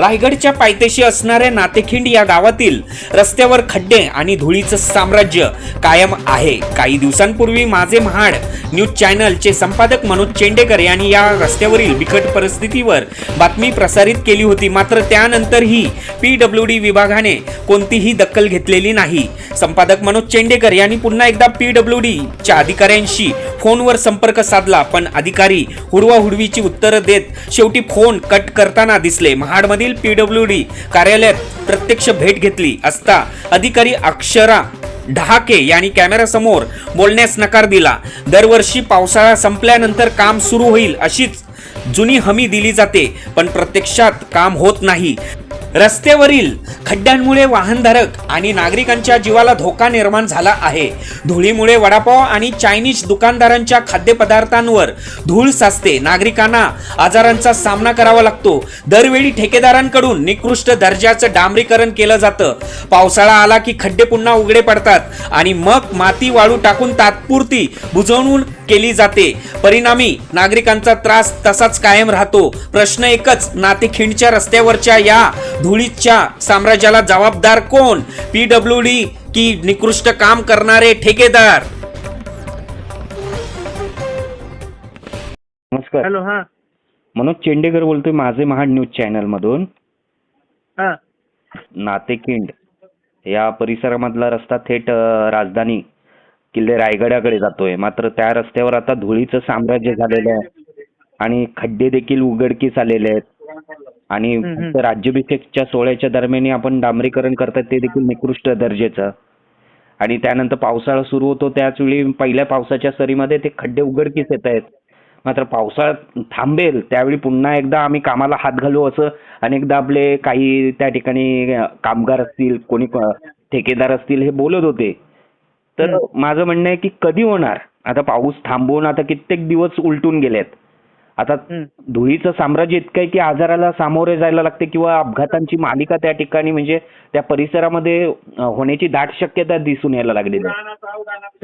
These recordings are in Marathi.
रायगडच्या पायथ्याशी असणाऱ्या नातेखिंड या गावातील रस्त्यावर खड्डे आणि धुळीचं साम्राज्य कायम आहे. काही दिवसांपूर्वी माझे महाड न्यूज चॅनलचे संपादक मनोज चेंडेकर यांनी या रस्त्यावरील बिकट परिस्थितीवर बातमी प्रसारित केली होती. मात्र त्यानंतरही पी डब्ल्यू डी विभागाने कोणतीही दखल घेतलेली नाही. संपादक मनोज चेंडेकर यांनी पुन्हा एकदा पी डब्ल्यू डीच्या अधिकाऱ्यांशी फोनवर संपर्क साधला पण अधिकारी हुडवाहुडवीची उत्तरं देत शेवटी फोन कट करताना दिसले. महाडमधील पी पीडब्ल्यू डी कार्यालयात प्रत्यक्ष भेट घेतली असता अधिकारी अक्षरा ढहाके यांनी कॅमेरासमोर बोलण्यास नकार दिला. दरवर्षी पावसाळा संपल्यानंतर काम सुरू होईल अशीच जुनी हमी दिली जाते पण प्रत्यक्षात काम होत नाही. रस्त्यावरील खड्ड्यांमुळे वाहनधारक आणि नागरिकांच्या जीवाला धोका निर्माण झाला आहे. धुळीमुळे वडापाव आणि चायनीज दुकानदारांच्या खाद्यपदार्थांवर धूळ साचते. नागरिकांना आजारांचा सामना करावा लागतो. दरवेळी ठेकेदारांकडून निकृष्ट दर्जाचं डांबरीकरण केलं जातं. पावसाळा आला की खड्डे पुन्हा उघडे पडतात आणि मग माती वाळू टाकून तात्पुरती बुजवणून केली जाते. परिणामी नागरिकांचा त्रास तसाच कायम राहतो. प्रश्न एकच नातेखिंडच्या रस्त्यावरच्या या धुळीच्या साम्राज्याला जबाबदार कोण? पी डब्ल्यू डी की निकृष्ट काम करणारे ठेकेदार. नमस्कार. हॅलो हां. मनोज चेंडेकर बोलतोय माझे महाड न्यूज चॅनल मधून हां नातेखिंड या परिसरामधला रस्ता थेट अ, राजधानी किल्ले रायगडाकडे जातोय. मात्र त्या रस्त्यावर आता धुळीचं साम्राज्य झालेलं आहे. आणि खड्डे देखील उघडकीस आलेले आहेत. आणि राज्याभिषेकच्या सोहळ्याच्या दरम्यान आपण डांबरीकरण करतात ते देखील निकृष्ट दर्जाचं. आणि त्यानंतर पावसाळा सुरू होतो त्याच वेळी पहिल्या पावसाच्या सरीमध्ये ते खड्डे उघडकीस येत आहेत. मात्र पावसाळा थांबेल त्यावेळी पुन्हा एकदा आम्ही कामाला हात घालू असं अनेकदा आपले काही त्या ठिकाणी कामगार असतील कोणी ठेकेदार असतील हे बोलत होते. तर माझं म्हणणं आहे की कधी होणार? आता पाऊस थांबून आता कित्येक दिवस उलटून गेलेत. आता. धुळीचं साम्राज्य इतकं आहे की आजाराला सामोरे जायला लागते किंवा अपघातांची मालिका त्या ठिकाणी म्हणजे त्या परिसरामध्ये होण्याची दाट शक्यता दिसून यायला लागलेली आहे.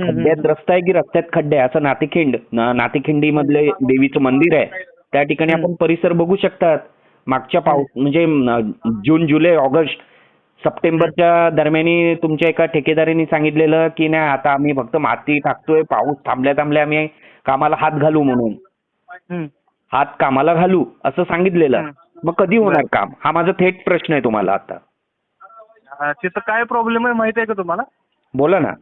खड्ड्यात रस्ता आहे की रस्त्यात खड्डे आहे? असं नातेखिंड न- नातेखिंडीमधले देवीचं मंदिर आहे. त्या ठिकाणी आपण परिसर बघू शकतात. मागच्या पाऊस म्हणजे म, जून जुलै ऑगस्ट सप्टेंबरच्या दरम्यानी तुमच्या एका ठेकेदारांनी सांगितलेलं की नाही आता आम्ही फक्त माती टाकतोय पाऊस थांबल्या थांबल्या आम्ही कामाला हात घालू म्हणून. हात कामाला घालू असं सांगितलेलं. मग कधी होणार काम? हा माझा थेट प्रश्न आहे तुम्हाला आता. तिथं काय प्रॉब्लेम आहे माहिती आहे का तुम्हाला? बोला ना.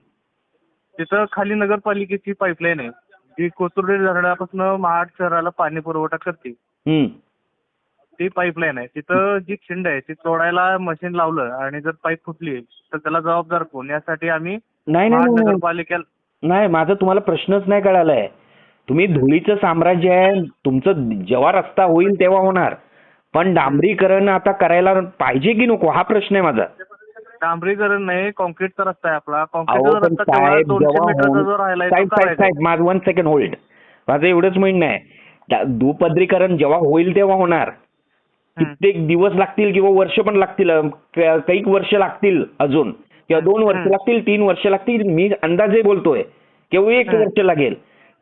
तिथं खाली नगरपालिकेची पाईपलाईन आहे. जी कोथुर्डी धरणापासून महाड शहराला पाणी पुरवठा करते. ती पाईपलाईन आहे. तिथं जी खिंड आहे ती तोडायला मशीन लावलं आणि जर पाईप फुटली तर त्याला जबाबदार कोण? यासाठी आम्ही नाही महाड नाही नाही. नगरपालिकेला नाही माझा तुम्हाला प्रश्नच नाही कळालाय. तुम्ही धुळीचं साम्राज्य आहे तुमचं जेव्हा रस्ता होईल तेव्हा होणार. पण डांबरीकरण आता करायला पाहिजे की नको? हा प्रश्न आहे माझा. डांबरीकरण नाही कॉन्क्रीटचा रस्ता आहे आपला. साहेब साहेब माझं वन सेकंड होल्ड माझं एवढंच म्हणणं आहे. दुपदरीकरण जेव्हा होईल तेव्हा होणार. कित्येक दिवस लागतील किंवा वर्ष पण लागतील काही वर्ष लागतील अजून. किंवा दोन वर्ष. लागतील तीन वर्ष लागतील. मी अंदाजे बोलतोय. किंवा एक. वर्ष लागेल.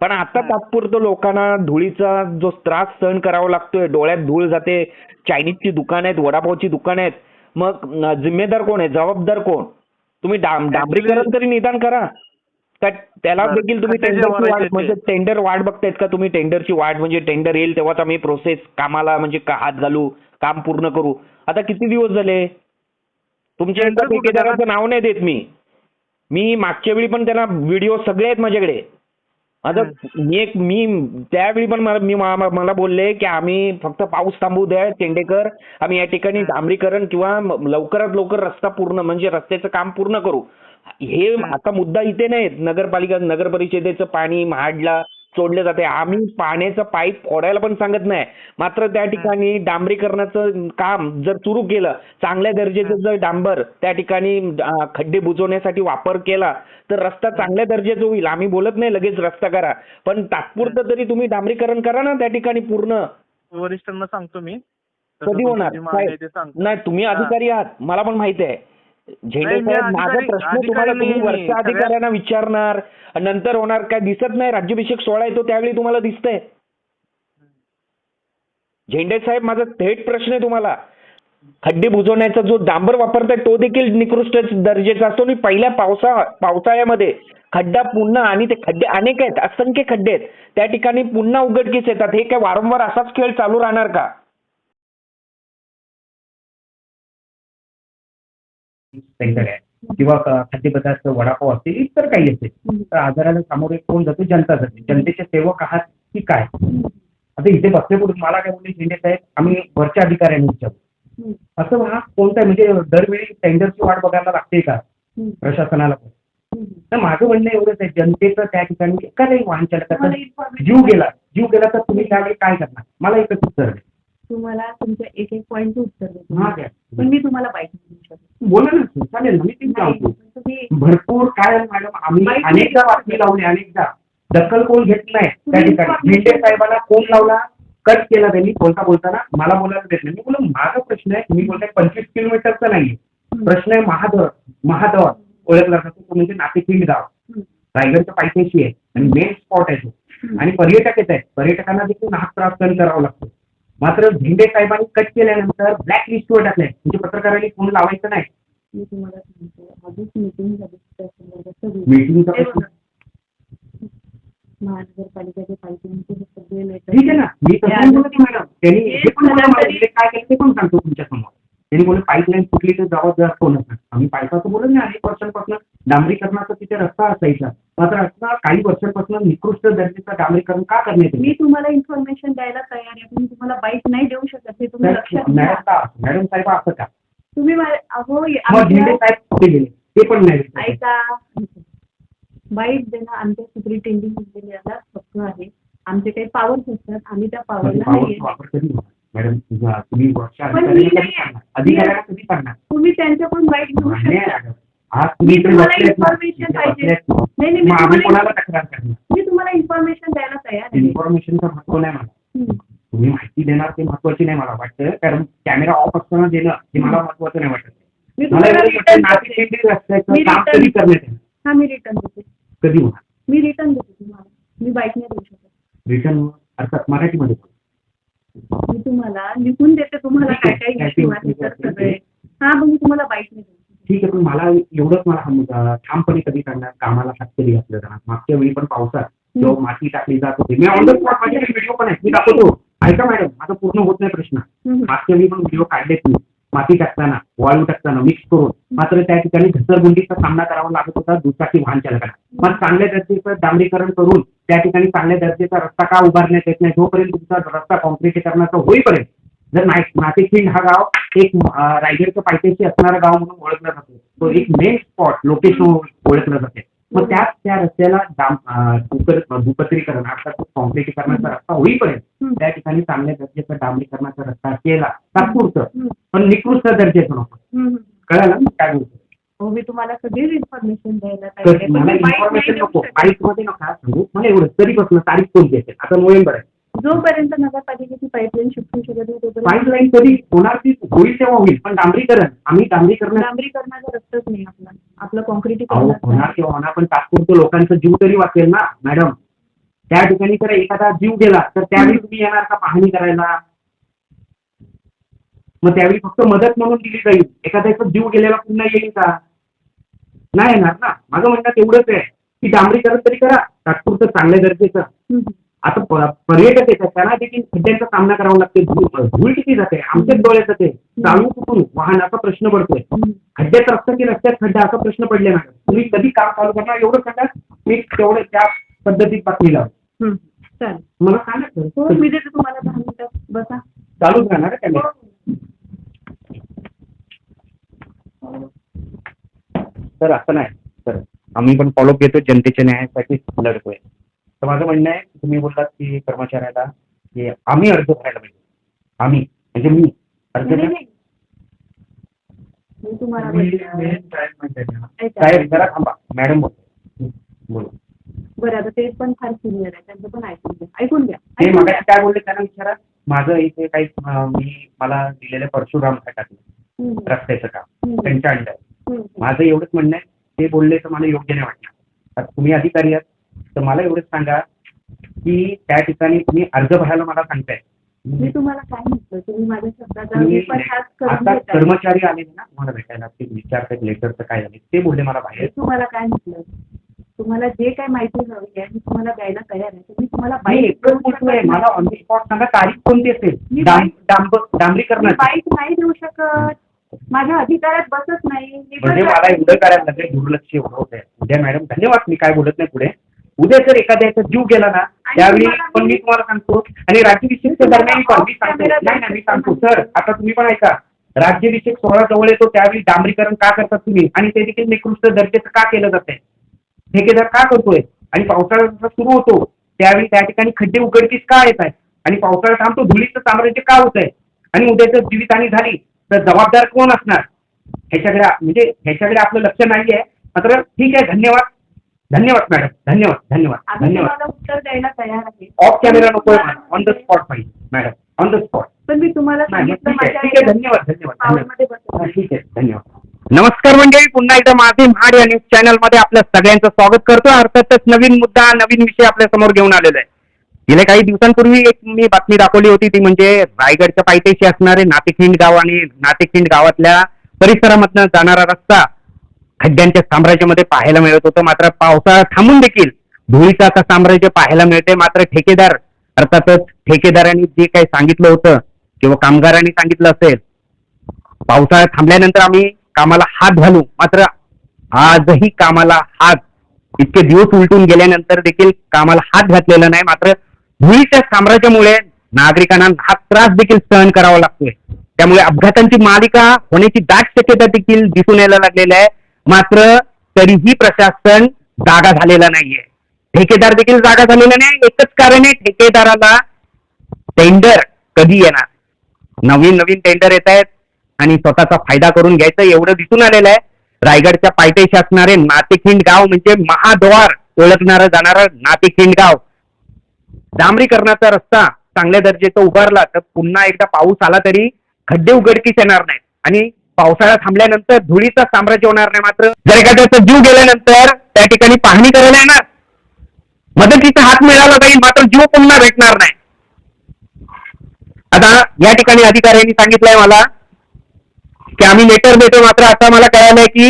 पण आता तात्पुरतं लोकांना धुळीचा जो त्रास सहन करावा लागतोय डोळ्यात धूळ जाते चायनीजची दुकान आहेत वडापावची दुकान आहेत मग जिम्मेदार कोण आहे जबाबदार कोण? तुम्ही डांब डांबरीकरण तरी निदान करा. का त्याला. देखील तुम्ही टेंडरची वाट म्हणजे. टेंडर वाट बघतायत का तुम्ही? टेंडरची वाट म्हणजे टेंडर येईल तेव्हाच आम्ही प्रोसेस कामाला म्हणजे हात घालू काम पूर्ण करू. आता किती दिवस झाले? तुमच्या ठेकेदाराचं नाव नाही देत मी. मी मागच्या वेळी पण त्याला व्हिडिओ सगळे आहेत माझ्याकडे. आता मी एक मी त्यावेळी पण मला मी मला बोलले की आम्ही फक्त पाऊस थांबू द्या चेंडेकर. आम्ही या ठिकाणी डांबरीकरण किंवा लवकरात लवकर रस्ता पूर्ण म्हणजे रस्त्याचं काम पूर्ण करू. हे आता मुद्दा इथे नाही नगरपालिका नगर परिषदेचं पाणी महाडला सोडलं जाते. आम्ही पाण्याचा पाईप फोडायला पण सांगत नाही. मात्र त्या ठिकाणी डांबरीकरणाचं काम जर सुरू केलं चांगल्या दर्जाचं जर डांबर त्या ठिकाणी खड्डे बुजवण्यासाठी वापर केला तर रस्ता चांगल्या दर्जाचा होईल. आम्ही बोलत नाही लगेच रस्ता करा. पण तात्पुरतं तरी तुम्ही डांबरीकरण करा ना त्या ठिकाणी पूर्ण. वरिष्ठांना सांगतो मी. कधी होणार? नाही तुम्ही. अधिकारी आहात. मला पण माहिती आहे. झेंडे साहेब माझा प्रश्न तुम्हाला तुम्ही वरच्या अधिकाऱ्यांना विचारणार नंतर होणार काय दिसत नाही राज्याभिषेक सोहळा येतो त्यावेळी तुम्हाला दिसतंय. झेंडे साहेब माझा थेट प्रश्न आहे तुम्हाला. खड्डे बुजवण्याचा जो डांबर वापरताय तो देखील निकृष्ट दर्जाचा असतो. आणि पहिल्या पावसा पावसाळ्यामध्ये खड्डा पुन्हा आणि ते खड्डे अनेक आहेत असंख्य खड्डे आहेत. त्या ठिकाणी पुन्हा उघडकीस येतात. हे काय वारंवार असाच खेळ चालू राहणार का? सेंटर आहे. किंवा खाद्यपदार्थ वडापाव असतील इतर काही असेल तर आजाराला सामोरे कोण जातो? जनता जाते जनतेचे सेवक आहात की काय? आता इथे बसले कुठे मला काय बोलले शिंदे साहेब आम्ही वरच्या अधिकाऱ्यांनी विचारू असं हा कोणता? म्हणजे दरवेळी टेंडरची वाट बघायला लागते का? प्रशासनाला पण. तर माझं म्हणणं एवढंच आहे जनतेचं त्या ठिकाणी एखाद्याही वाहन चालकाचा जीव गेला. जीव गेला तर तुम्ही त्यावेळी काय करणार? मला एकच उत्तर आहे. तुम्हाला तुमच्या एक एक पॉईंटचं उत्तर देतो. हा. पण मी तुम्हाला शकते बोला ना. चालेल मी नाही, सांगतो भरपूर काय मॅडम आम्ही अनेकदा नाही. बातमी लावली अनेकदा. दखल कोण घेत नाही. त्या ठिकाणी. झेंडे साहेबांना फोन लावला कट केला त्यांनी बोलता बोलताना मला बोलायला देत नाही. मी बोललो माझा प्रश्न आहे मी बोलतोय पंचवीस किलोमीटरचा नाहीये प्रश्न आहे महादर महादर ओळखला जातो तो म्हणजे नाशिकखिंड गाव. रायगडच्या पायथ्याशी आहे. आणि मेन स्पॉट आहे तो. आणि पर्यटक येत आहेत. पर्यटकांना देखील नाहक त्रास सहन करावा लागतो. मात्र झेंडे साहेबांनी कट केल्यानंतर ब्लॅक लिस्टवर टाकले म्हणजे पत्रकारांनी फोन लावायचं नाही मी तुम्हाला सांगतो आधीच मीटिंग झाली त्या संदर्भात सगळी. मीटिंगचा हे बघा. महानगरपालिकेचे सगळे लेटर ठीक आहे ना मी तसं बोलत मॅडम त्यांनी हे पण मला, काय केलं ते पण सांगतो तुमच्यासमोर त्यांनी बोलले पाईपलाईन फुटली तर जबाबदार कोण असणार आम्ही पाईपाचं बोलत नाही अनेक वर्षांपासून डांबरीकरणाचा तिथे रस्ता असायचा. मात्र आता काही वर्षांपासून निकृष्ट दर्जाचं डांबरीकरण का करण्यात मी तुम्हाला इन्फॉर्मेशन द्यायला तयार आहे. मी तुम्हाला बाईक नाही देऊ शकत हे तुम्ही लक्षात घ्या मॅडम का मॅडम साहेब असं का? तुम्ही अहो मग आमच्या- झेंडे साहेब कुठे गेले? ते पण नाही. दिसत. ऐका. बाईक देणं आमच्या सुप्रिटेंडिंग इंजिनियरला हक्क आहे. आमचे काही पॉवर्स असतात आम्ही त्या म्हणजे पॉवरला power नाही चा वापर कधी होणार? मॅडम तुम्ही वरच्या तुम्ही त्यांच्याकडून घेऊ शकता. आज तुम्ही तुम्हाला बसलेत ना, information इथे पाहिजे. बसलेत ना. नाही नाही मी मग आम्ही तुम्हाला कोणाला तक्रार करणार? मी तुम्हाला इन्फॉर्मेशन द्यायला तयार आहे. इन्फॉर्मेशनचं महत्त्व नाही मला. हम्म. तुम्ही माहिती देणार ते महत्वाची नाही मला वाटतं. कारण कॅमेरा ऑफ असताना देणं हे मला महत्वाचं नाही वाटत. मी मला तुम्हाला एवढं वाटतं देते. मी काम return- कधी करण्यात येणार हा मी रिटर्न देते. कधी होणार? मी रिटर्न देते तुम्हाला. मी बाईक नाही देऊ शकत. रिटर्न अर्थात मराठीमध्ये बोला. मी तुम्हाला लिहून देते तुम्हाला काय काय ठीक आहे. इश्यू आहे तर सगळे. हा पण मी तुम्हाला बाईक ठीक आहे पण मला एवढंच मला ठामपणे कधी करणार कामाला हात कधी घातलं जाणार मागच्या वेळी पण पावसात जेव्हा माती टाकली जात होती. मी ऑन द स्पॉट व्हिडिओ पण आहे. मी दाखवतो. ऐका मॅडम माझा पूर्ण होत नाही प्रश्न. मागच्या वेळी पण व्हिडिओ काढलेत मी. माती टाकताना वाळू टाकताना मिक्स करून मात्र त्या ठिकाणी घसरगुंडीचा सामना करावा लागत होता दुचाकी वाहन चालकांना मग चांगल्या दर्जेचं डांबरीकरण करून त्या ठिकाणी चांगल्या दर्जेचा रस्ता का उभारण्यात येत नाही? जोपर्यंत तुमचा रस्ता कॉन्क्रिटीकरणाचा होईपर्यंत जर नाशिक नाशिकखिंड हा गाव एक रायगडच्या पायथ्याशी असणारा गाव म्हणून ओळखला जातो. तो एक मेन स्पॉट लोकेशन ओळखलं जाते. मग त्याच त्या रस्त्याला दुपत्रीकरण अर्थात कॉन्क्रिटीकरणाचा रस्ता होईपर्यंत. त्या ठिकाणी चांगल्या दर्जाचा डांबरीकरणाचा रस्ता केला. तात्पुरतं. पण निकृष्ट दर्जाचं नको. कळालं? ना काय बोलतो हो मी तुम्हाला सगळीच इन्फॉर्मेशन द्यायला तर मला इन्फॉर्मेशन नको. बाईकमध्ये नका सांगू. मला एवढं तरीपासून तारीख कोणती असेल आता नोव्हेंबर आहे. जोपर्यंत नगरपालिकेची पाईपलाईन शिफ्ट होऊ शकत नाही तोपर्यंत पाईपलाईन कधी होणार ती होईल तेव्हा होईल पण डांबरीकरण आम्ही डांबरीकरण डांबरीकरणाचा रस्ताच नाही आपला. आपलं अहो कॉन्क्रिटीकरण होणार किंवा होणार पण तात्पुरतं लोकांचा जीव तरी वाचेल ना मॅडम त्या ठिकाणी जर एखादा जीव गेला तर त्यावेळी तुम्ही येणार का पाहणी करायला? मग त्यावेळी फक्त मदत म्हणून दिली जाईल. एखाद्याचा जीव गेलेला पुन्हा येईल का? नाही येणार ना. माझं म्हणणं तेवढंच आहे की डांबरीकरण तरी करा. तात्पुरतं चांगल्या दर्जाचं आता प- पर्यटक येतात त्यांना देखील खड्ड्यांचा सामना करावा लागते. धूळ धूळ किती जाते? आमच्याच डोळ्यात जाते. चालू कुठून? वाहनाचा प्रश्न पडतोय. खड्ड्यात रस्ता की रस्त्यात खड्डा? असा प्रश्न पडले मॅडम तुम्ही कधी काम चालू करणार? एवढं खड्ड्यात मी तेवढं त्या पद्धतीत बातमी लावतो. चालेल. मला सांगा हो सर मी देते तुम्हाला दहा मिनिटं. बसा. चालूच राहणार कॅमेरा सर असं नाही. सर आम्ही पण फॉलोअप घेतो जनतेच्या न्यायासाठी लढतोय. तर माझं म्हणणं आहे तुम्ही बोललात की कर्मचाऱ्याला की आम्ही अर्ज भरायला पाहिजे आम्ही म्हणजे मी अर्ज नाही. मी तुम्हाला साहेब. ऐका. साहेब जरा थांबा मॅडम बोलतो बोला बरं आता ते पण फार सिनियर आहे त्यांचं पण ऐकून घ्या ऐकून घ्या ते ऐकून. काय बोलले त्यांना विचारा माझं इथे काही अं, मी मला दिलेलं परशुराम घाटातलं हम्म. रस्त्याचं काम हम्म. त्यांच्या अंडर हम्म. माझं एवढंच म्हणणं आहे ते बोलले तर मला योग्य नाही आता तुम्ही अधिकारी आहात तर मला एवढंच सांगा की त्या ठिकाणी तुम्ही अर्ज भरायला मला सांगताय. मी तुम्हाला काय म्हटलं तुम्ही माझ्या शब्दाचा आता. कर्मचारी आले ना तुम्हाला भेटायला ते विचारतात लेटरचं काय झालं ते बोलले मला बाहेर. तुम्हाला काय म्हटलं तुम्हाला जे काय माहिती हवी आहे मी तुम्हाला द्यायला तयार आहे. मी तुम्हाला बाईक मला ऑन द स्पॉट सांगा तारीख कोणती असेल? डांबरीकरणाची. बाईक नाही देऊ शकत. माझ्या अधिकारात बसत नाही. म्हणजे मला एवढं करायला लागेल दुर्लक्ष एवढं होत आहे उद्या मॅडम धन्यवाद मी काय बोलत नाही पुढे. उद्या जर एखाद्याचा जीव गेला ना आणि त्यावेळी पण मी तुम्हाला सांगतो आणि राज्याभिषेकच्या तुम्हाला दरम्यान पण मी सांगतो नाही मी सांगतो. सर आता तुम्ही पण ऐका. राज्याभिषेक सोहळा जवळ येतो त्यावेळी डांबरीकरण का करतात तुम्ही? आणि ते देखील निकृष्ट दर्जाचं का केलं जातंय ठेकेदार का करतोय? आणि पावसाळा जसा सुरू होतो त्यावेळी त्या ठिकाणी खड्डे उघडकीस का येत आहेत? आणि पावसाळा थांबतो धुळीचं साम्राज्य का होत आहे आणि उद्या जर जीवितहानी झाली तर जबाबदार कोण असणार? ह्याच्याकडे म्हणजे ह्याच्याकडे आपलं लक्ष नाही आहे मात्र ठीक आहे धन्यवाद. धन्यवाद मॅडम धन्यवाद धन्यवाद आम्ही धन्यवाद. तुम्हाला उत्तर द्यायला तयार आहे. ऑफ कॅमेरा नकोय ऑन द स्पॉट पाहिजे मॅडम ऑन द स्पॉट पण मी तुम्हाला नाही सांगितलं ठीक आहे. माझ्या ठीक आहे धन्यवाद धन्यवाद पावरमध्ये हा. ठीक आहे धन्यवाद. नमस्कार मंडळी पुन्हा एकदा माझे महाड या न्यूज चॅनलमध्ये आपल्या सगळ्यांचं स्वागत करतो. अर्थातच नवीन मुद्दा नवीन विषय आपल्यासमोर घेऊन आलेला आहे. गेल्या काही दिवसांपूर्वी एक मी बातमी दाखवली होती ती म्हणजे रायगडच्या पायथ्याशी असणारे नातेखिंड गाव आणि नातेखिंड गावातल्या परिसरामधनं जाणारा रस्ता खड्ड्यांच्या साम्राज्यामध्ये पाहायला मिळत होतं. मात्र पावसाळा थांबून देखील धुळीचं आता साम्राज्य पाहायला मिळते मात्र ठेकेदार अर्थातच ठेकेदारांनी जे काही सांगितलं होतं किंवा कामगारांनी सांगितलं असेल पावसाळा थांबल्यानंतर आम्ही कामाला हात घालू. मात्र आजही कामाला हात इतके दिवस उलटून गेल्यानंतर देखील कामाला हात घातलेला नाही. मात्र धुळीच्या साम्राज्यामुळे नागरिकांना हा त्रास देखील सहन करावा लागतोय. त्यामुळे अपघातांची मालिका होण्याची दाट शक्यता देखील दिसून यायला लागलेली आहे. मात्र तरीही प्रशासन जागा झालेला नाहीये. ठेकेदार देखील जागा झालेला नाही. एकच कारण आहे ठेकेदाराला टेंडर कधी येणार? नवीन नवीन टेंडर येत आहेत आणि स्वतःचा फायदा करून घ्यायचं एवढं दिसून आलेलं आहे. रायगडच्या पायथ्याशी असणारे नातेखिंड गाव म्हणजे महाद्वार ओळखणारं जाणारं नातेखिंड गाव. डांबरीकरणाचा रस्ता चांगल्या दर्जाचा उभारला तर पुन्हा एकदा पाऊस आला तरी खड्डे उघडकीस येणार नाहीत. आणि पावसाळा थांबल्यानंतर धुळीचं साम्राज्य होणार नाही मात्र. जर एखाद्याचा जीव गेल्यानंतर त्या ठिकाणी पाहणी करायला येणार. मदतीचा हात मिळाला जाईल मात्र जीव पुन्हा भेटणार नाही. आता या ठिकाणी अधिकाऱ्यांनी सांगितलंय मला की आम्ही लेटर देतो मात्र आता मला कळालंय की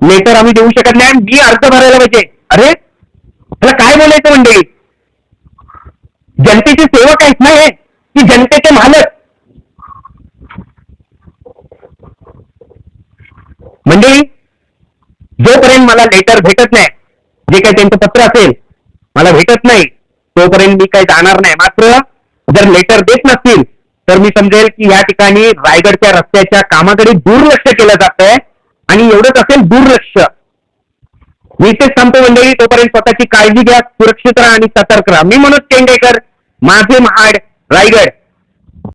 लेटर आम्ही देऊ शकत नाही मी अर्ज भरायला पाहिजे. अरे त्याला काय बोलायचं म्हणजे जनतेचे सेवक आहेत ना हे? की जनतेचे मालक? मंडळी जोपर्यंत मला लेटर भेटत नाही जे काही त्यांचं पत्र असेल मला भेटत नाही तोपर्यंत मी काही जाणार नाही. मात्र जर लेटर देत नसतील तर मी समजेल की या ठिकाणी रायगडच्या रस्त्याच्या कामाकडे दुर्लक्ष केलं जात आहे आणि एवढंच असेल दुर्लक्ष. मी इथेच थांबतो मंडळी तोपर्यंत स्वतःची काळजी घ्या सुरक्षित राहा आणि सतर्क राहा. मी मनोज केंडेकर माझे महाड रायगड.